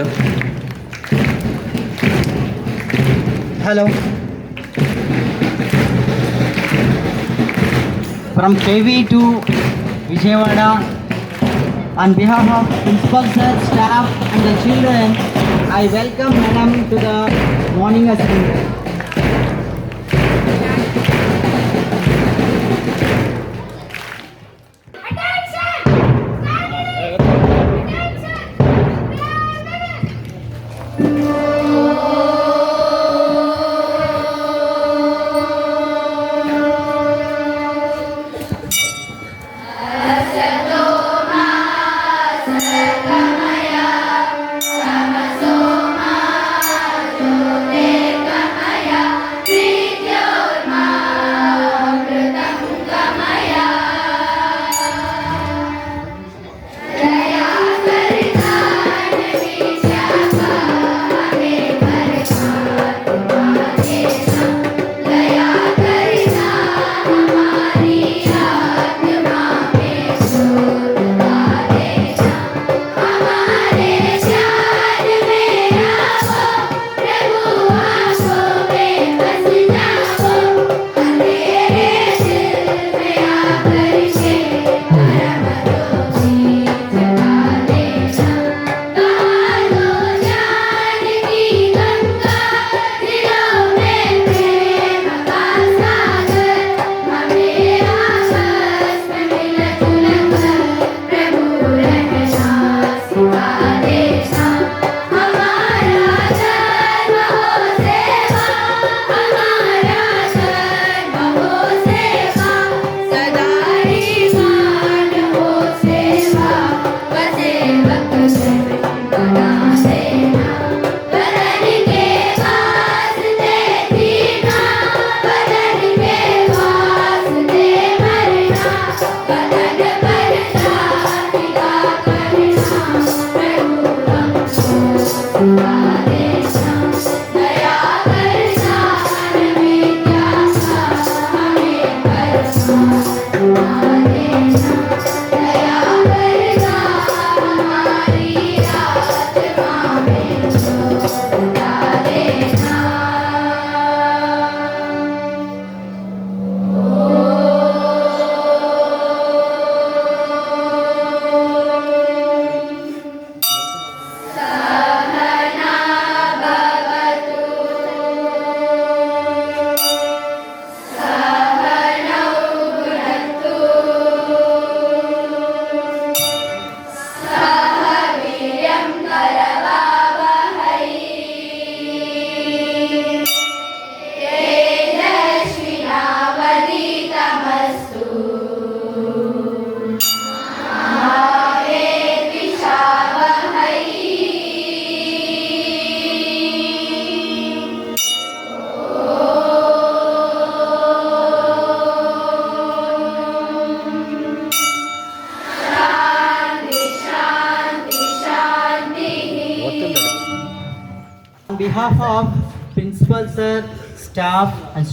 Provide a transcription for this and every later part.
Hello Hello. From KV to Vijayawada, on behalf of principal sir, staff and the children, I welcome madam to the morning assembly.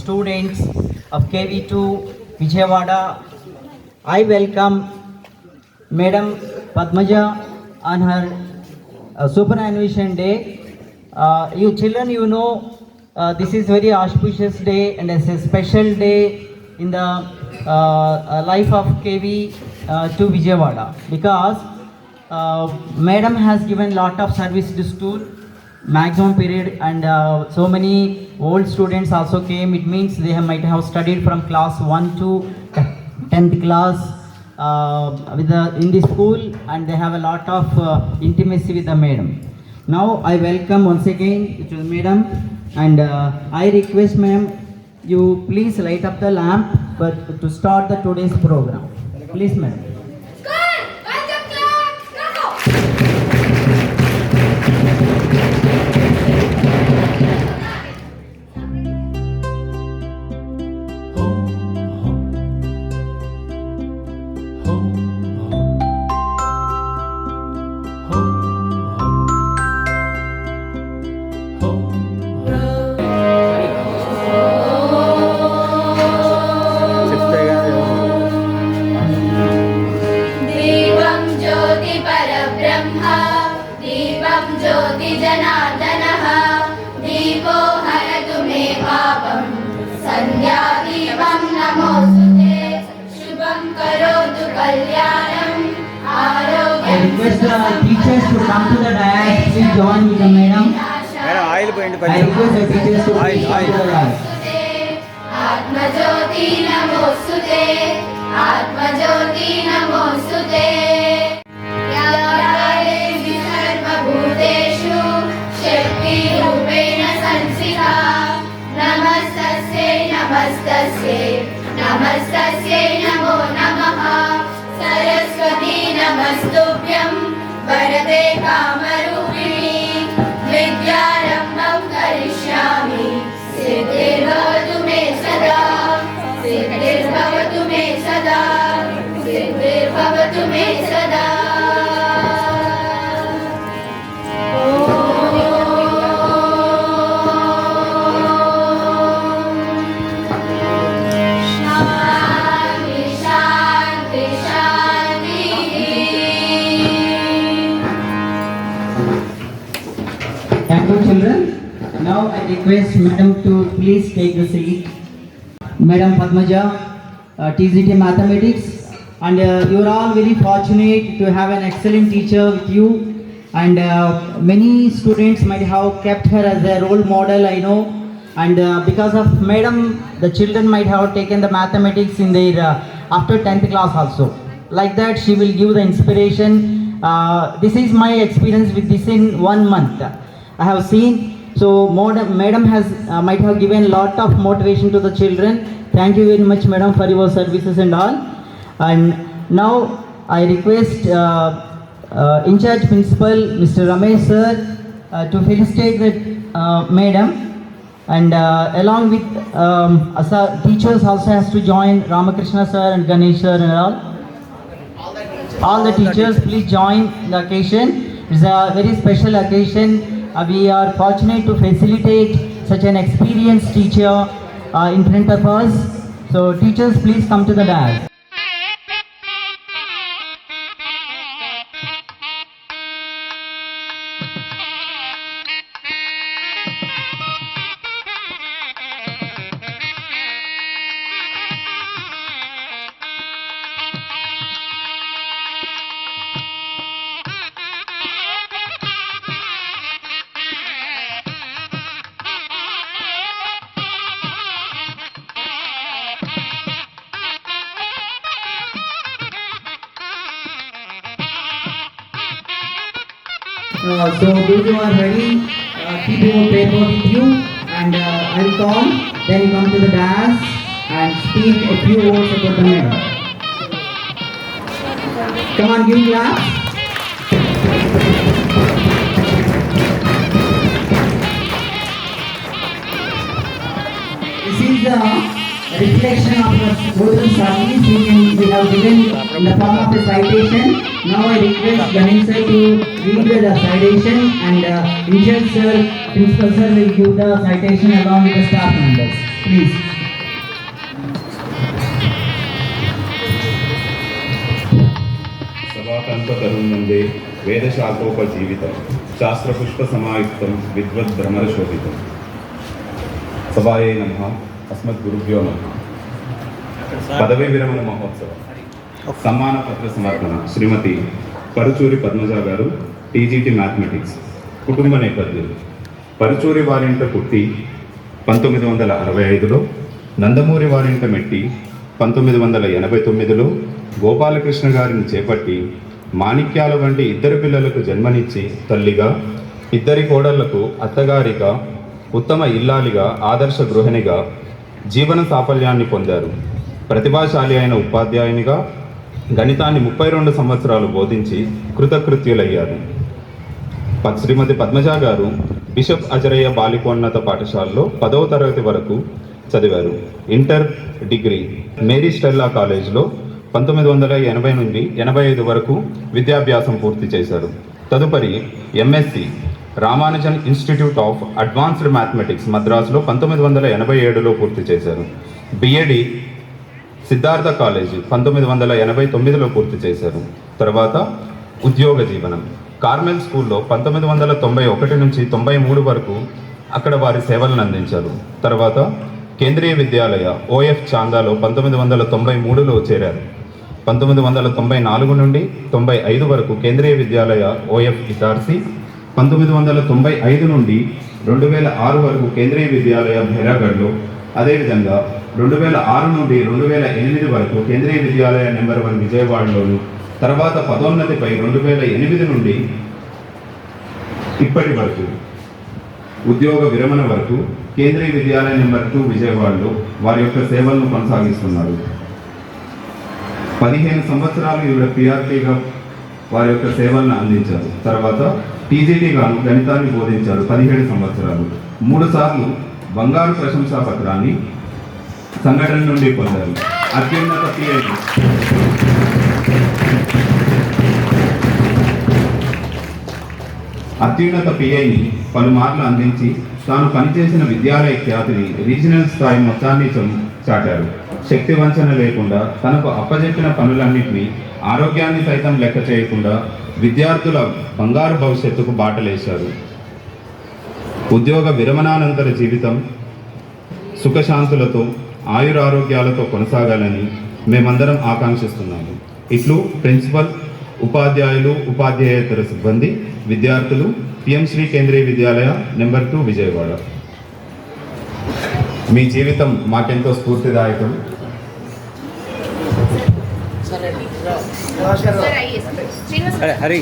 Students of KV2 Vijayawada, I welcome Madam Padmaja on her uh, superannuation day. Uh, you children, you know, uh, this is very auspicious day and it's a special day in the uh, uh, life of KV uh, to Vijayawada because uh, Madam has given lot of service to school maximum period and uh, so many old students also came. It means they have, might have studied from class 1 to 10th class uh, with the, in the school and they have a lot of uh, intimacy with the madam. Now i welcome once again to the madam and uh, i request ma'am you please light up the lamp but to start the today's program. Please ma'am madam to please take the seat. Madam Padmaja, uh, TZT Mathematics, and uh, you are all very fortunate to have an excellent teacher with you. And uh, many students might have kept her as a role model, I know. And uh, because of madam, the children might have taken the mathematics in their uh, after 10th class also. Like that, she will give the inspiration. Uh, this is my experience with this in one month. I have seen. So, madam, has uh, might have given lot of motivation to the children. Thank you very much, madam, for your services and all. And now I request uh, uh, in charge principal, Mr. Ramesh sir, uh, to felicitate the uh, madam. And uh, along with um, teachers also has to join Ramakrishna sir and Ganesh sir and all. All the teachers, please join the occasion. It's a very special occasion. Uh, we are fortunate to facilitate such an experienced teacher uh, in front of us. So, teachers, please come to the dais. Then you come to the dais and speak a few words about the matter. Come on, give clap. This is the reflection of the total service we, can, we have given in the form of a citation. Now I request Ganesh sir to read the citation and uh, Insurance sir, Principal sir will give the citation along with the staff members. Please. సభాకంపతరుణ్ణే వేదశాఖోపజీవితం శాస్త్రపుష్ప సమాయుక్తం విద్వద్భ్రమర శోభితం సభాయే నమ అస్మద్గురుభ్యో నమ. పదవీ విరమణ మహోత్సవం. సమ్మాన పత్ర సమర్పణ. శ్రీమతి పరుచూరి పద్మజ గారు TGT mathematics. కుటుంబ నేపథ్యం. పరుచూరి వారింట పుట్టి పంతొమ్మిది వందల అరవై ఐదులో నందమూరి వారింట మెట్టి పంతొమ్మిది వందల ఎనభై తొమ్మిదిలో గోపాలకృష్ణ గారిని చేపట్టి మాణిక్యాల వంటి ఇద్దరు పిల్లలకు జన్మనిచ్చి తల్లిగా ఇద్దరి కోడళ్ళకు అత్తగారిగా ఉత్తమ ఇల్లాలిగా ఆదర్శ గృహిణిగా జీవన సాఫల్యాన్ని పొందారు. ప్రతిభాశాలి అయిన ఉపాధ్యాయునిగా గణితాన్ని ముప్పై రెండు సంవత్సరాలు బోధించి కృతకృత్యులయ్యారు. పద్- శ్రీమతి పద్మజ గారు బిషప్ అజరయ్య బాలికోన్నత పాఠశాలలో పదవ తరగతి వరకు చదివారు. ఇంటర్ డిగ్రీ మేరీ స్టెల్లా కాలేజ్లో పంతొమ్మిది వందల ఎనభై నుండి ఎనభై ఐదు వరకు విద్యాభ్యాసం పూర్తి చేశారు. తదుపరి MSc Ramanujan institute of advanced mathematics మద్రాసులో పంతొమ్మిది వందల ఎనభై ఏడులో పూర్తి చేశారు. బిఎడి సిద్ధార్థ కాలేజీ పంతొమ్మిది వందల ఎనభై తొమ్మిదిలో పూర్తి చేశారు. తర్వాత ఉద్యోగ జీవనం. కార్మెల్ స్కూల్లో పంతొమ్మిది వందల తొంభై ఒకటి నుంచి తొంభై మూడు వరకు అక్కడ వారి సేవలను అందించారు. తర్వాత కేంద్రీయ విద్యాలయ ఓఎఫ్ చాందాలో పంతొమ్మిది వందల తొంభై మూడులో చేరారు. పంతొమ్మిది వందల తొంభై నాలుగు నుండి తొంభై ఐదు వరకు కేంద్రీయ విద్యాలయ ఓఎఫ్ ఇటార్సీ పంతొమ్మిది వందల తొంభై ఐదు నుండి రెండు వేల ఆరు వరకు కేంద్రీయ విద్యాలయ భైరాగఢ్లో అదేవిధంగా రెండు వేల ఆరు నుండి రెండు వేల ఎనిమిది వరకు కేంద్రీయ విద్యాలయ నెంబర్ వన్ విజయవాడలోను తర్వాత పదోన్నతిపై రెండు వేల ఎనిమిది నుండి ఇప్పటి వరకు ఉద్యోగ విరమణ వరకు కేంద్రీయ విద్యాలయ నెంబర్ టూ విజయవాడలో వారి యొక్క సేవలను కొనసాగిస్తున్నారు. పదిహేను సంవత్సరాలు ఈవిడ పిఆర్టీగా వారి యొక్క సేవలను అందించారు. తర్వాత టీజీటీ గాను గణితాన్ని బోధించారు పదిహేడు సంవత్సరాలు. మూడు సార్లు బంగారు ప్రశంసా పత్రాన్ని సంఘటన నుండి పొందారు. అత్యున్నత పిఐటి అత్యున్నత పిఐని పలుమార్లు అందించి తాను పనిచేసిన విద్యాలయ ఖ్యాతిని రీజనల్ స్థాయి మొత్తాన్ని చం- చాటారు. శక్తి వంచన లేకుండా తనకు అప్పజెప్పిన పనులన్నింటినీ ఆరోగ్యాన్ని సైతం లెక్క చేయకుండా విద్యార్థుల బంగారు భవిష్యత్తుకు బాటలేశారు ఉద్యోగ విరమణానంతర జీవితం సుఖశాంతులతో ఆయురారోగ్యాలతో కొనసాగాలని మేమందరం ఆకాంక్షిస్తున్నాము. ఇట్లు ప్రిన్సిపల్ ఉపాధ్యాయులు ఉపాధ్యాయేతర సిబ్బంది విద్యార్థులు PM Shri Kendriya Vidyalaya number two Vijayawada. మీ జీవితం మాకెంతో స్ఫూర్తిదాయకం. Hari.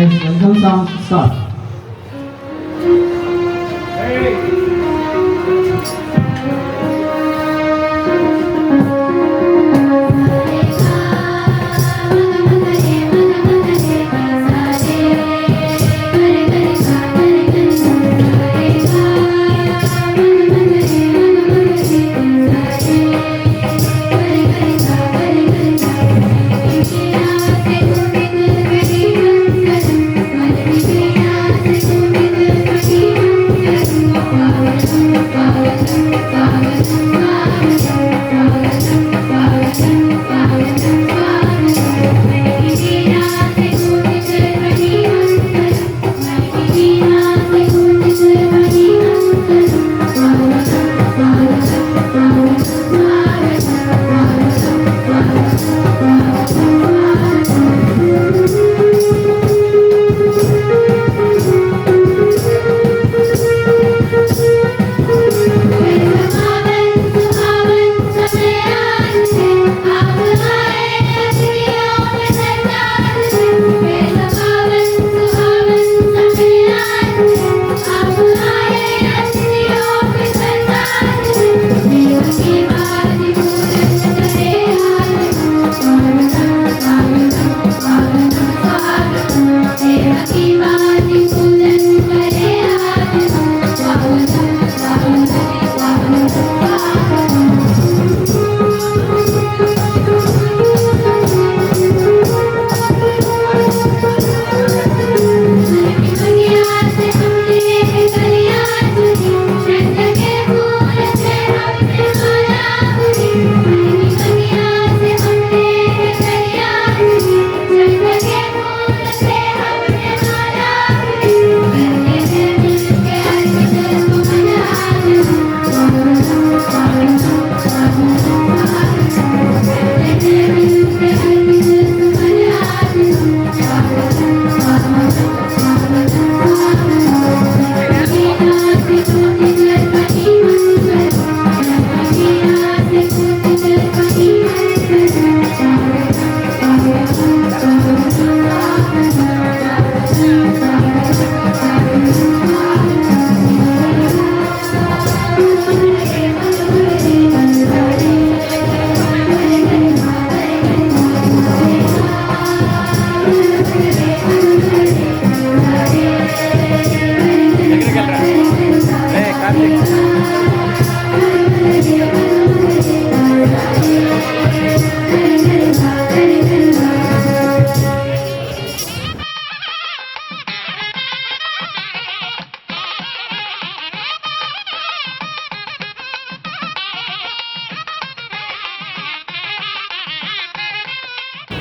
Yes, welcome sound start.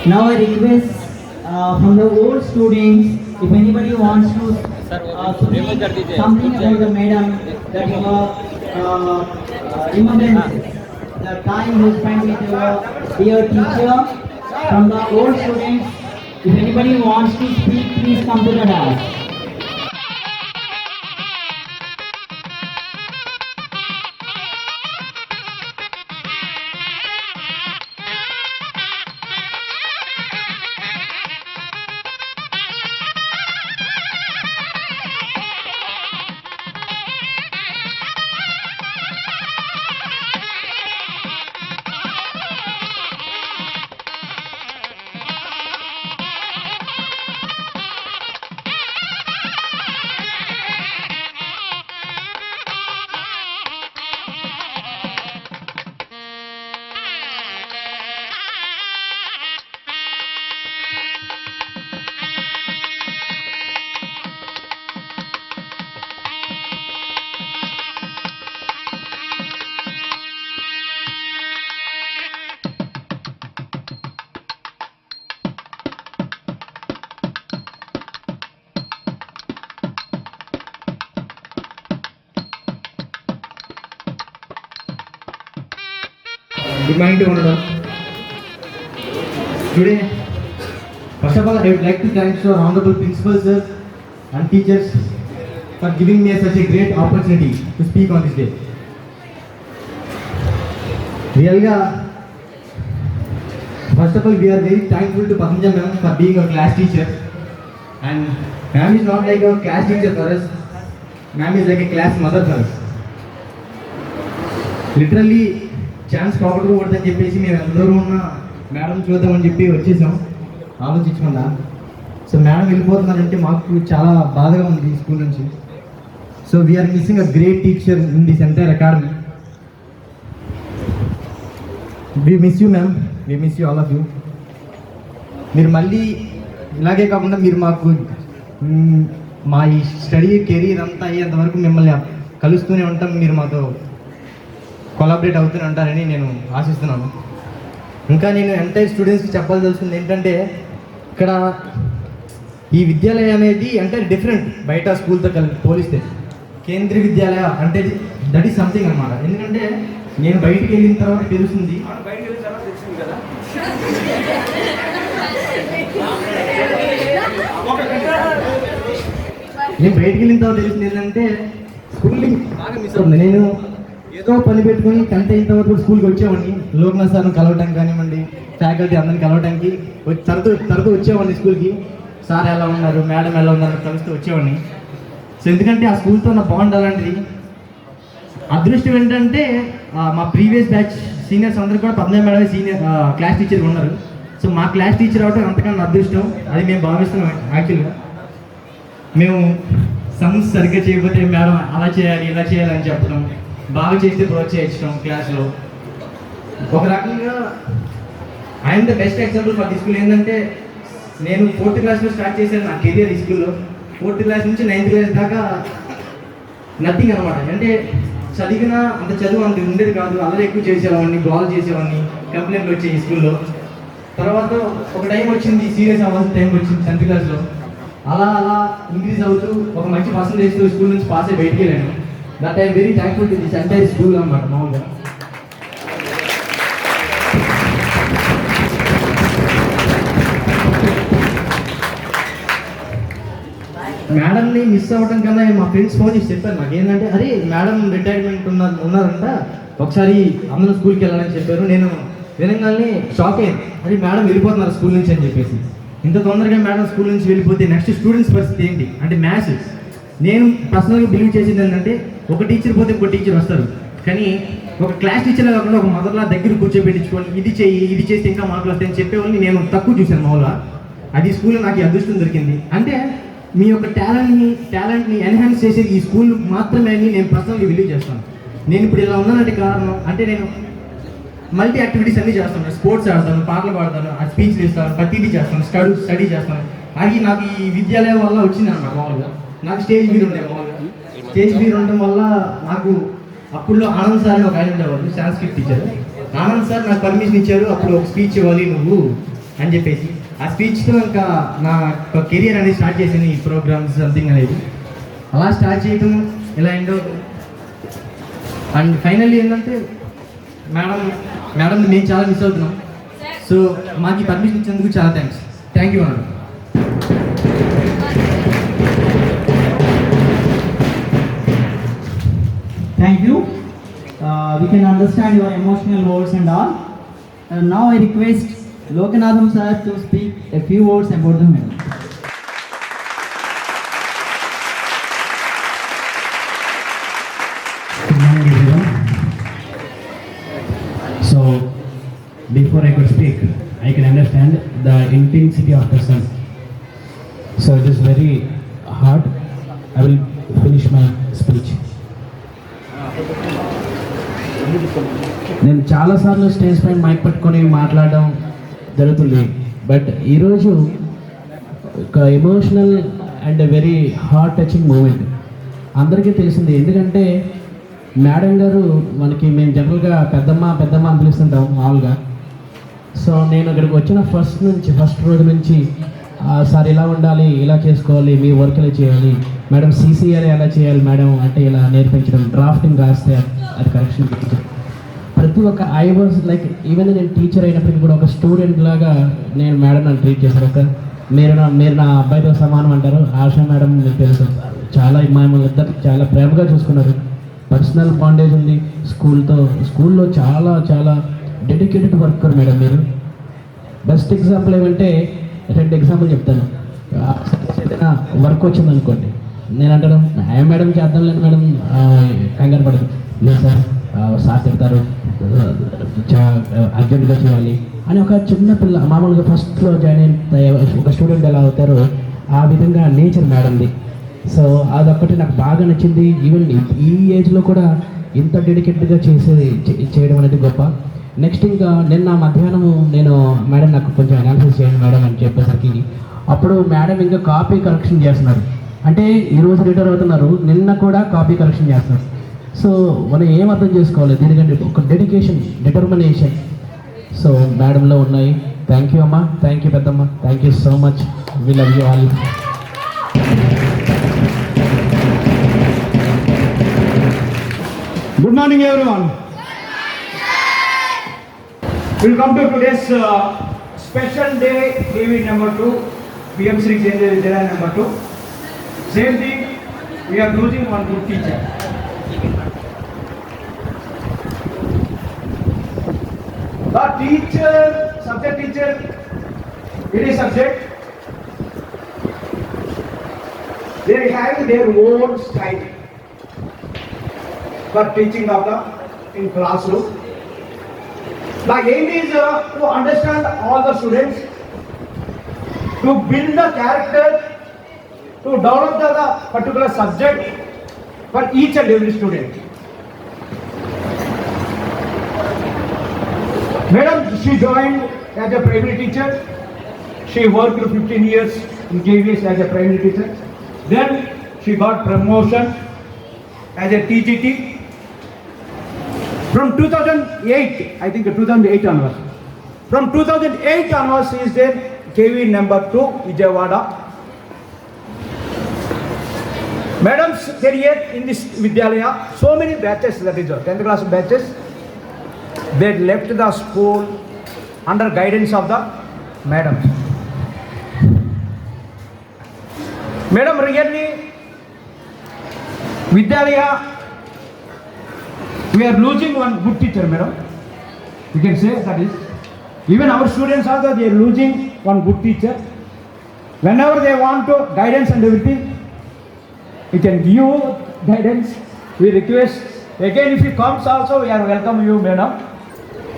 Now I request uh, from the old students, if anybody wants to uh, speak something about the madam that you uh, remembrance, the time you spent with your dear teacher. From the old students, if anybody wants to speak, please come to the dais. remind ఉండడం Today, first of all, I would like to thank our honorable principal sir and teachers for giving me such a great opportunity to speak on this day. రియల్గా first of all we are very thankful to పతంజ ma'am for being our class teacher and ma'am is not like our class teacher for us ma'am is like a class mother for us literally chance పోగొట్టుకోకూడదని చెప్పేసి మేము అందరూ ఉన్న madam చూద్దామని చెప్పి వచ్చేసాం. ఆలోచించకుండా. So madam వెళ్ళిపోతున్నారంటే మాకు చాలా బాధగా ఉంది ఈ స్కూల్ నుంచి. So we are missing a great teacher in this entire academy we miss you ma'am we miss you all of you మీరు మళ్ళీ ఇలాగే కాకుండా మీరు మాకు మా ఈ స్టడీ కెరీర్ అంతా అయ్యేంత వరకు మిమ్మల్ని కలుస్తూనే ఉంటాం. మీరు మాతో కొలాబరేట్ అవుతూనే ఉంటారని నేను ఆశిస్తున్నాను. ఇంకా నేను ఎంటైర్ స్టూడెంట్స్కి చెప్పాల్సింది ఏంటంటే ఇక్కడ ఈ విద్యాలయం అనేది ఎంటైర్ డిఫరెంట్ బయట స్కూల్తో కలిపి పోలిస్తే. కేంద్రీయ విద్యాలయ అంటే దట్ ఈస్ సంథింగ్ అనమాట ఎందుకంటే నేను బయటికి వెళ్ళిన తర్వాత తెలుస్తుంది. నేను బయటికి వెళ్ళిన తర్వాత తెలిసింది ఏంటంటే స్కూల్ని బాగా మిస్ అవుతుంది. నేను ఏదో పని పెట్టుకొని టెన్త్ అయిన తర్వాత స్కూల్కి వచ్చేవాడిని. లోక్నాథ్ సార్ని కలవటం కానివ్వండి ఫ్యాకల్టీ అందరిని కలవటానికి వచ్చి తరచూ తరచూ వచ్చేవాడిని స్కూల్కి. సార్ ఎలా ఉన్నారు? మేడం ఎలా ఉన్నారు? కలుస్తూ వచ్చేవాడిని. సో ఎందుకంటే ఆ స్కూల్తో నా బాండ్ అలాంటిది. అదృష్టం ఏంటంటే మా ప్రీవియస్ బ్యాచ్ సీనియర్స్ అందరూ కూడా పద్మనాభ మేడమే సీనియర్ క్లాస్ టీచర్ ఉన్నారు. సో మా క్లాస్ టీచర్ అవటం అంతకన్నా అదృష్టం. అది మేము భావిస్తున్నాం యాక్చువల్గా. మేము సమ్స్ సరిగ్గా చేయకపోతే మేడం అలా చేయాలి ఇలా చేయాలి అని చెప్పడం. బాగా చేస్తే ప్రోత్సహించడం క్లాస్లో. ఒక రకంగా I'm the best example for the school ఏంటంటే నేను ఫోర్త్ క్లాస్లో స్టార్ట్ చేశాను నా కెరియర్ ఈ స్కూల్లో. ఫోర్త్ క్లాస్ నుంచి నైన్త్ క్లాస్ దాకా నథింగ్ అనమాట. అంటే చదివిన అంత చదువు అంత ఉండేది కాదు. అల్లరి ఎక్కువ చేసేవాడిని గోల్ చేసేవాడిని కంప్లైంట్లు వచ్చాయి ఈ స్కూల్లో. తర్వాత ఒక టైం వచ్చింది సీరియస్ అవ్వాల్సిన టైం వచ్చింది టెన్త్ క్లాస్లో. అలా అలా ఇంక్రీజ్ అవుతూ ఒక మంచి పర్సంటేజ్తో స్కూల్ నుంచి పాస్ అయ్యి బయటికి వెళ్ళాను. That I very thankful to this entire school అనమాట మామూలుగా మేడంని మిస్ అవ్వడం కన్నా మా ఫ్రెండ్స్ ఫోన్ చేసి చెప్పారు నాకు ఏంటంటే అరే మేడం రిటైర్మెంట్ ఉన్న ఉన్నారంట. ఒకసారి అందరూ స్కూల్కి వెళ్ళాలని చెప్పారు. నేను వినగానే షాక్ అయ్యాను. అరే మేడం వెళ్ళిపోతున్నారు స్కూల్ నుంచి అని చెప్పేసి. ఇంత తొందరగా మేడం స్కూల్ నుంచి వెళ్ళిపోతే నెక్స్ట్ స్టూడెంట్స్ పరిస్థితి ఏంటి? అంటే మ్యాథ్స్ నేను పర్సనల్గా బిలీవ్ చేసింది ఏంటంటే ఒక టీచర్ పోతే ఇంకో టీచర్ వస్తారు. కానీ ఒక క్లాస్ టీచర్ కాకుండా ఒక మదర్లా దగ్గర కూర్చోబెట్టించుకొని ఇది చేయి ఇది చేస్తే ఇంకా మార్కులు వస్తాయని చెప్పేవాళ్ళని నేను తక్కువ చూశాను మామూలుగా అది స్కూల్లో నాకు అదృష్టం దొరికింది. అంటే మీ యొక్క టాలెంట్ని టాలెంట్ని ఎన్హాన్స్ చేసేది ఈ స్కూల్ మాత్రమే అని నేను పర్సనల్గా బిలీవ్ చేస్తాను. నేను ఇప్పుడు ఇలా ఉన్నానంటే కారణం అంటే నేను మల్టీ యాక్టివిటీస్ అన్ని చేస్తాను. స్పోర్ట్స్ ఆడతాను పాటలు పాడతాను ఆ స్పీచ్ ఇస్తాను ప్రతిదీ చేస్తాను స్టడీ స్టడీ చేస్తాను. అది నాకు ఈ విద్యాలయం వల్ల వచ్చింది అన్నమాట మామూలుగా నాకు స్టేజ్ ఫీర్ ఉండే స్టేజ్ ఫీర్ ఉండడం వల్ల నాకు అప్పుడులో ఆనంద్ సార్ అని ఒక ఆయన ఉండేవాళ్ళు సాంస్క్రిట్ టీచర్. ఆనంద్ సార్ నాకు పర్మిషన్ ఇచ్చారు అప్పుడు ఒక స్పీచ్ ఇవ్వాలి నువ్వు అని చెప్పేసి. ఆ స్పీచ్తో ఇంకా నా కెరియర్ అనేది స్టార్ట్ చేసింది ఈ ప్రోగ్రామ్స్ సంథింగ్ అనేది. అలా స్టార్ట్ చేయటం ఇలా ఏంటో అండ్ ఫైనల్లీ ఏంటంటే మేడం మేడం మేము చాలా మిస్ అవుతున్నాం. సో మాకు పర్మిషన్ ఇచ్చేందుకు చాలా thanks thank you madam Thank you. Uh, we can understand your emotional words and all. Uh, now I request Lokanatham sir to speak a few words about the medal. So, before I could speak, I can understand the intensity of the sun. So, it is very hard. I will finish my speech. నేను చాలాసార్లు stage పైన mic పట్టుకొని మాట్లాడడం జరుగుతుంది. But ఈరోజు ఒక emotional and very heart touching moment. అందరికీ తెలిసింది. ఎందుకంటే మేడం గారు మనకి మేము జనరల్గా పెద్దమ్మ పెద్దమ్మ అని పిలుస్తుంటాం మామూలుగా. సో నేను ఇక్కడికి వచ్చిన ఫస్ట్ నుంచి ఫస్ట్ రోజు నుంచి "ఆ, సార్ ఇలా ఉండాలి ఇలా చేసుకోవాలి మీ వర్క్ ఇలా చేయాలి. మేడం సీసీఆర్ ఎలా చేయాలి మేడం అంటే ఇలా నేర్పించడం డ్రాఫ్టింగ్ రాస్తే అది కరెక్షన్ ప్రతి ఒక్క ఐ వాజ్ లైక్ ఈవెన్ నేను టీచర్ అయినప్పటికీ కూడా ఒక స్టూడెంట్ లాగా నేను మేడం నన్ను ట్రీట్ చేశాను ఒక మీరు నా మీరు నా అబ్బాయితో సమానం అంటారు. ఆశా మేడం మీకు తెలుసు. చాలా మమ్మల్ని ఇద్దరు చాలా ప్రేమగా చూసుకున్నారు. పర్సనల్ బాండేజ్ ఉంది. స్కూల్తో స్కూల్లో చాలా చాలా డెడికేటెడ్ వర్కర్ మేడం మీరు. బెస్ట్ ఎగ్జాంపుల్ ఏమంటే రెండు ఎగ్జాంపుల్ చెప్తాను. ఏదైనా వర్క్ వచ్చింది అనుకోండి నేను అంటాను ఏ మేడం చేద్దాం లేదు మేడం కంగారు పడదు. లేదు సార్ సార్ చెప్తారు అర్జెంటుగా చేయాలి అని ఒక చిన్న పిల్ల మామూలుగా ఫస్ట్లో జాయిన్ అయిన ఒక స్టూడెంట్ ఎలా అవుతారో ఆ విధంగా నేచర్ మేడంది. సో అదొక్కటి నాకు బాగా నచ్చింది. ఈవెన్ ఈ ఏజ్లో కూడా ఇంత డెడికేటెడ్గా చేసేది చే- చేయడం అనేది గొప్ప. నెక్స్ట్ ఇంకా నిన్న మధ్యాహ్నము నేను మేడం నాకు కొంచెం అనాలిసిస్ చేయండి మేడం అని చెప్పేసరికి అప్పుడు మేడం ఇంకా కాపీ కరెక్షన్ చేస్తున్నారు. అంటే ఈరోజు రిటైర్ అవుతున్నారు. నిన్న కూడా కాపీ కరెక్షన్ చేస్తున్నారు సో మనం ఏం అర్థం చేసుకోవాలి? దీనికంటే ఒక డెడికేషన్ డిటర్మినేషన్ సో మేడంలో ఉన్నాయి. థ్యాంక్ యూ అమ్మా. థ్యాంక్ యూ పెద్దమ్మ. Thank you so much we love you all good morning everyone. Welcome to today's special day KV number two PM Shri Sri number Vidyalaya. Same thing, we are losing one good teacher. The teacher, subject teacher, any subject, they have their own style for teaching of the in classroom. The aim is uh, to understand all the students, to build the character, to develop the, the particular subject for each and every student. Madam, she joined as a primary teacher. She worked for 15 years in KVS as a primary teacher. Then she got promotion as a TGT. From 2008, I think 2008 onwards. From 2008 onwards, she is there KV number 2, Vijayawada. Madam career in this Vidyalaya so many batches that class batches they left the school under guidance of the madam madam really Vidyalaya we are losing one good teacher madam you can say that is even our students are doing one good teacher when they want to guidance and everything we can give guidance. We request. Again, if he comes also, we are welcome you, madam.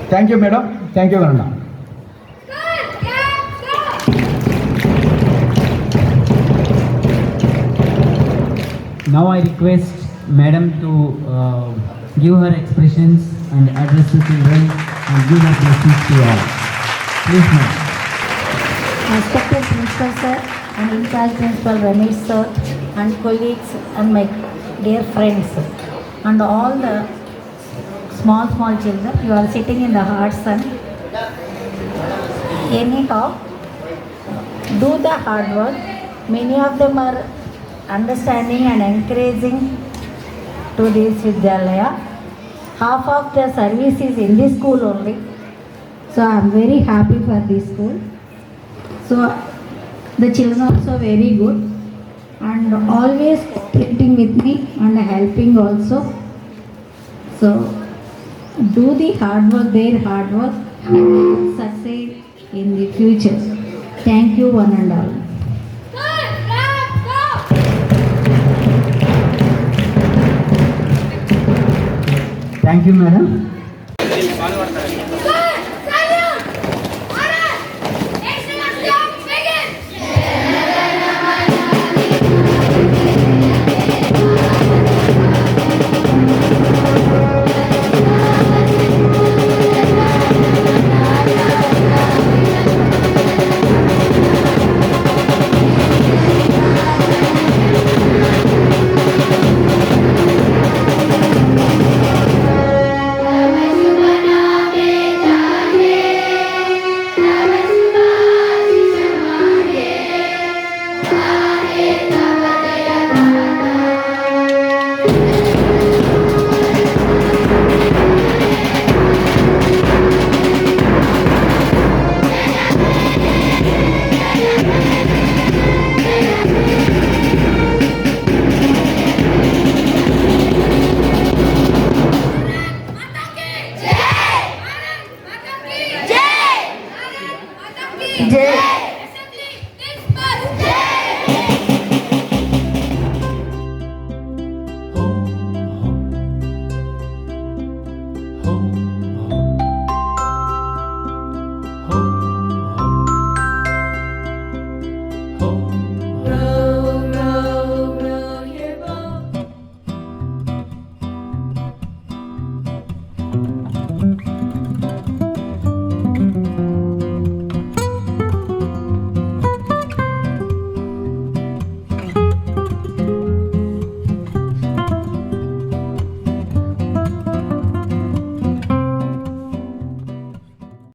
Thank you, madam. Thank you, madam. Now I request Madam to uh, give her expressions and address the children and give her blessings to all. Please, Madam. Respected Principal Sir and in-charge Principal Ramesh Sir and colleagues and my dear friends and all the small small children, you are sitting in the hot sun. anyhow, do the hard work. Many of them are understanding and encouraging to this Vidyalaya. Half of the service is in this school only. So I am very happy for this school. So the children also very good and always sitting with me and helping also. So do the hard work, their hard work and succeed in the future. Thank you one and all. Good, clap, go! Thank you madam